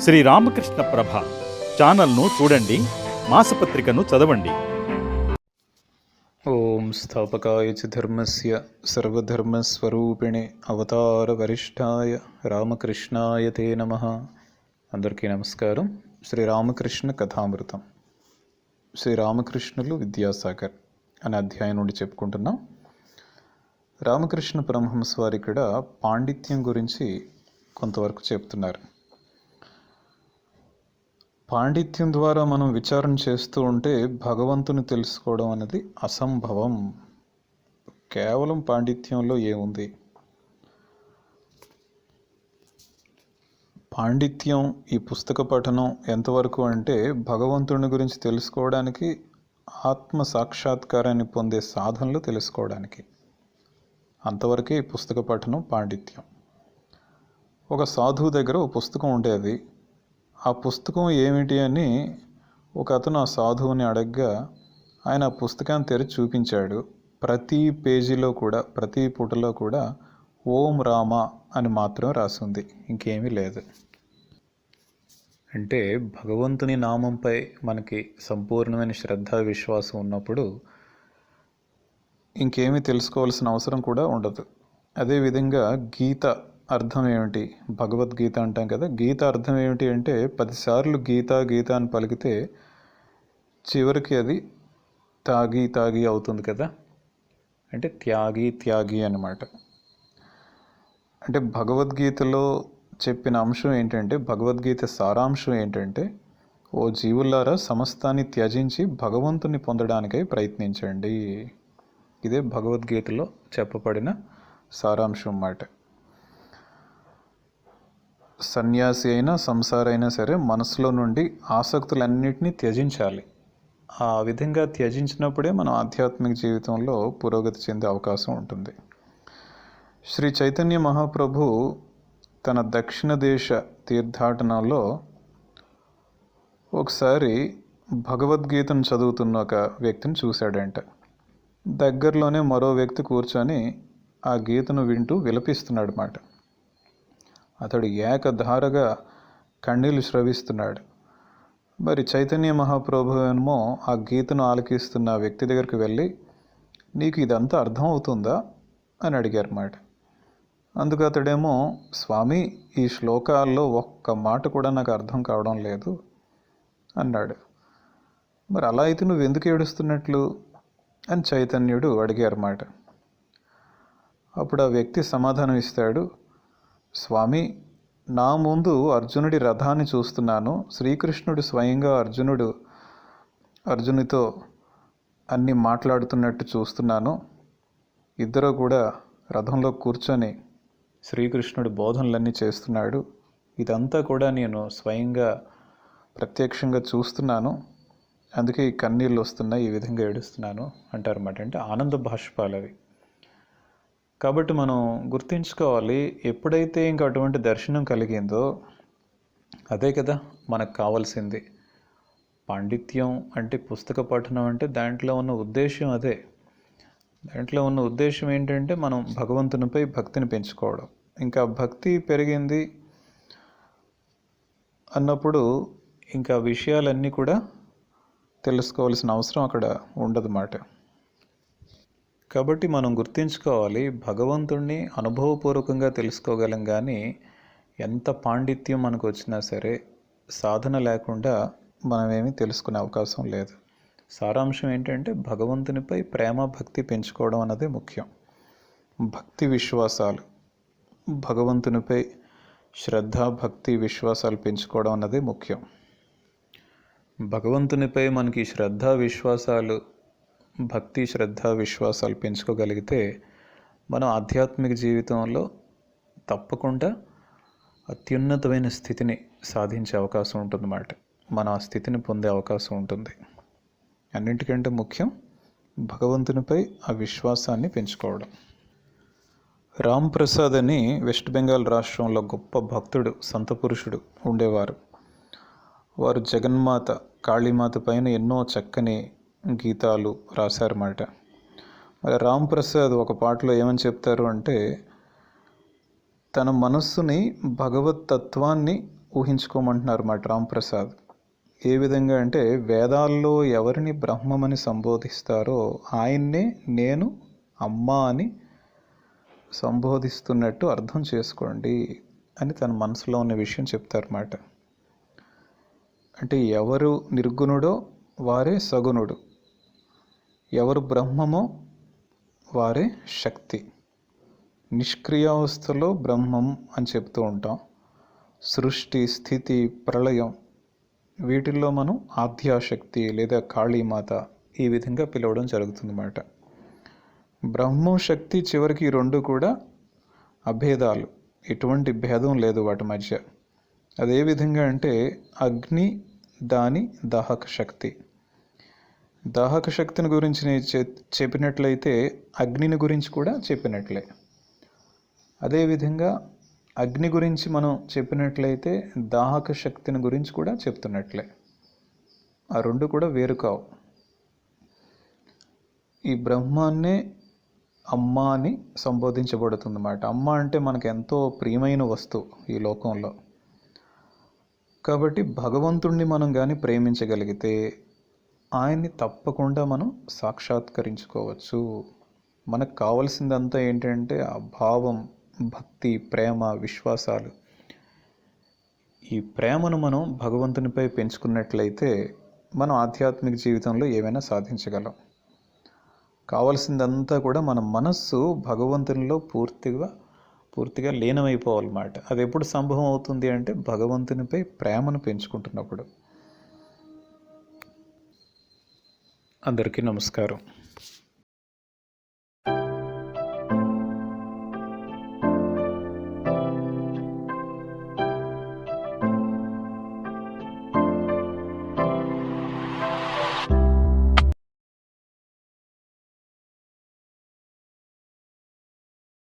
శ్రీ రామకృష్ణ ప్రభ ఛానల్ను చూడండి మాసపత్రికను చదవండి. ఓం స్థాపకాయ చ ధర్మస్య సర్వధర్మస్వరూపిణి అవతార వరిష్టాయ రామకృష్ణాయ తే నమ. అందరికీ నమస్కారం. శ్రీ రామకృష్ణ కథామృతం. శ్రీ రామకృష్ణులు విద్యాసాగర్ అనే అధ్యాయం నుండి చెప్పుకుంటున్నాం. రామకృష్ణ పరమహంస వారు ఇక్కడ పాండిత్యం గురించి కొంతవరకు చెప్తున్నారు. పాండిత్యం ద్వారా మనం విచారణ చేస్తూ ఉంటే భగవంతుని తెలుసుకోవడం అనేది అసంభవం. కేవలం పాండిత్యంలో ఏముంది? పాండిత్యం ఈ పుస్తక పఠనం ఎంతవరకు అంటే భగవంతుని గురించి తెలుసుకోవడానికి ఆత్మ సాక్షాత్కారాన్ని పొందే సాధనలు తెలుసుకోవడానికి. అంతవరకే ఈ పుస్తక పఠనం పాండిత్యం. ఒక సాధువు దగ్గర ఒక పుస్తకం ఉండేది ఆ పుస్తకం ఏమిటి అని ఒక అతను ఆ సాధువుని అడగ్గా ఆయన ఆ పుస్తకాన్ని తెరిచి చూపించాడు. ప్రతి పేజీలో కూడా ప్రతి పుటలో కూడా ఓం రామ అని మాత్రం రాసింది. ఇంకేమీ లేదు. అంటే భగవంతుని నామంపై మనకి సంపూర్ణమైన శ్రద్ధ విశ్వాసం ఉన్నప్పుడు ఇంకేమీ తెలుసుకోవాల్సిన అవసరం కూడా ఉండదు. అదేవిధంగా గీత అర్థం ఏమిటి? భగవద్గీత అంటాం కదా. గీత అర్థం ఏమిటి అంటే పదిసార్లు గీత గీత అని పలికితే చివరికి అది తాగి తాగి అవుతుంది కదా. అంటే త్యాగి త్యాగి అన్నమాట. అంటే భగవద్గీతలో చెప్పిన అంశం ఏంటంటే భగవద్గీత సారాంశం ఏంటంటే ఓ జీవులారా సమస్తాన్ని త్యజించి భగవంతుని పొందడానికై ప్రయత్నించండి. ఇదే భగవద్గీతలో చెప్పబడిన సారాంశం అన్నమాట. సన్యాసి అయినా సంసార అయినా సరే మనసులో నుండి ఆసక్తులన్నింటినీ త్యజించాలి. ఆ విధంగా త్యజించినప్పుడే మనం ఆధ్యాత్మిక జీవితంలో పురోగతి చెందే అవకాశం ఉంటుంది. శ్రీ చైతన్య మహాప్రభు తన దక్షిణ దేశ తీర్థాటనలో ఒకసారి భగవద్గీతను చదువుతున్న ఒక వ్యక్తిని చూశాడంట. దగ్గరలోనే మరో వ్యక్తి కూర్చొని ఆ గీతను వింటూ విలపిస్తున్నాడు అన్నమాట అతడు ఏకధారగా కన్నీళ్ళు స్రవిస్తున్నాడు. మరి చైతన్య మహాప్రభు ఏమో ఆ గీతను ఆలకిస్తున్న వ్యక్తి దగ్గరికి వెళ్ళి నీకు ఇదంతా అర్థం అవుతుందా? అని అడిగారు మాట అందుకు అతడేమో స్వామి ఈ శ్లోకాల్లో ఒక్క మాట కూడా నాకు అర్థం కావడం లేదు అన్నాడు. మరి అలా అయితే నువ్వు ఎందుకు ఏడుస్తున్నట్లు? అని చైతన్యుడు అడిగారు మాట అప్పుడు ఆ వ్యక్తి సమాధానం ఇస్తాడు. స్వామి నా ముందు అర్జునుడి రథాన్ని చూస్తున్నాను. శ్రీకృష్ణుడు స్వయంగా అర్జునుడు అర్జునితో అన్నీ మాట్లాడుతున్నట్టు చూస్తున్నాను. ఇద్దరు కూడా రథంలో కూర్చొని శ్రీకృష్ణుడు బోధనలన్నీ చేస్తున్నాడు. ఇదంతా కూడా నేను స్వయంగా ప్రత్యక్షంగా చూస్తున్నాను. అందుకే ఈ కన్నీళ్ళు వస్తున్నాయి ఈ విధంగా ఏడుస్తున్నాను అంటారన్నమాట అంటే ఆనంద భాష్పాలవి కాబట్టి మనం గుర్తుంచుకోవాలి ఎప్పుడైతే ఇంకా అటువంటి దర్శనం కలిగిందో అదే కదా మనకు కావాల్సింది. పాండిత్యం అంటే పుస్తక పఠనం అంటే దాంట్లో ఉన్న ఉద్దేశం అదే. దాంట్లో ఉన్న ఉద్దేశం ఏంటంటే మనం భగవంతునిపై భక్తిని పెంచుకోవడం. ఇంకా భక్తి పెరిగింది అన్నప్పుడు ఇంకా విషయాలన్నీ కూడా తెలుసుకోవాల్సిన అవసరం అక్కడ ఉండదు మాట కాబట్టి మనం గుర్తుంచుకోవాలి భగవంతుణ్ణి అనుభవపూర్వకంగా తెలుసుకోగలం కానీ ఎంత పాండిత్యం మనకు వచ్చినా సరే సాధన లేకుండా మనమేమి తెలుసుకునే అవకాశం లేదు. సారాంశం ఏంటంటే భగవంతునిపై ప్రేమ భక్తి పెంచుకోవడం అన్నదే ముఖ్యం. భక్తి విశ్వాసాలు భగవంతునిపై శ్రద్ధ భక్తి విశ్వాసాలు పెంచుకోవడం అన్నది ముఖ్యం. భగవంతునిపై మనకి శ్రద్ధ విశ్వాసాలు భక్తి శ్రద్ధ విశ్వాసాలు పెంచుకోగలిగితే మనం ఆధ్యాత్మిక జీవితంలో తప్పకుండా అత్యున్నతమైన స్థితిని సాధించే అవకాశం ఉంటుందన్నమాట. మనం ఆ స్థితిని పొందే అవకాశం ఉంటుంది. అన్నింటికంటే ముఖ్యం భగవంతునిపై ఆ విశ్వాసాన్ని పెంచుకోవడం. రామ్ ప్రసాద్ అని వెస్ట్ బెంగాల్ రాష్ట్రంలో గొప్ప భక్తుడు సంత పురుషుడు ఉండేవారు. వారు జగన్మాత కాళీమాత పైన ఎన్నో చక్కని గీతాలు రాశారన్నమాట మరి రామ్ ప్రసాద్ ఒక పాటలో ఏమని చెప్తారు అంటే తన మనస్సుని భగవత్ తత్వాన్ని ఊహించుకోమంటున్నారు మా రాంప్రసాద్ ఏ విధంగా అంటే వేదాల్లో ఎవరిని బ్రహ్మమని సంబోధిస్తారో ఆయన్నే నేను అమ్మ అని సంబోధిస్తున్నట్టు అర్థం చేసుకోండి అని తన మనసులో ఉన్న విషయం చెప్తారన్నమాట అంటే ఎవరు నిర్గుణుడో వారే సగుణుడు. ఎవరు బ్రహ్మమో వారే శక్తి. నిష్క్రియావస్థలో బ్రహ్మం అని చెప్తూ ఉంటాం. సృష్టి స్థితి ప్రళయం వీటిల్లో మనం ఆధ్యాశక్తి లేదా కాళీమాత ఈ విధంగా పిలవడం జరుగుతుందన్నమాట. బ్రహ్మం శక్తి చివరికి రెండు కూడా అభేదాలు. ఎటువంటి భేదం లేదు వాటి మధ్య. అదే విధంగా అంటే అగ్ని దాని దాహక శక్తి. దాహక శక్తిని గురించి చెప్పినట్లయితే అగ్నిని గురించి కూడా చెప్పినట్లే. అదేవిధంగా అగ్ని గురించి మనం చెప్పినట్లయితే దాహక శక్తిని గురించి కూడా చెప్తున్నట్లే. ఆ రెండు కూడా వేరు కావు. ఈ బ్రహ్మాన్నే అమ్మ అని సంబోధించబడుతుంది అన్నమాట అమ్మ అంటే మనకు ఎంతో ప్రియమైన వస్తువు ఈ లోకంలో. కాబట్టి భగవంతుణ్ణి మనం కానీ ప్రేమించగలిగితే ఆయన్ని తప్పకుండా మనం సాక్షాత్కరించుకోవచ్చు. మనకు కావాల్సిందంతా ఏంటంటే ఆ భావం భక్తి ప్రేమ విశ్వాసాలు. ఈ ప్రేమను మనం భగవంతునిపై పెంచుకున్నట్లయితే మనం ఆధ్యాత్మిక జీవితంలో ఏమైనా సాధించగలం. కావాల్సిందంతా కూడా మన మనస్సు భగవంతునిలో పూర్తిగా పూర్తిగా లీనమైపోవాలన్నమాట. అది ఎప్పుడు సంభవం అవుతుంది అంటే భగవంతునిపై ప్రేమను పెంచుకుంటున్నప్పుడు. అందరికీ నమస్కారం.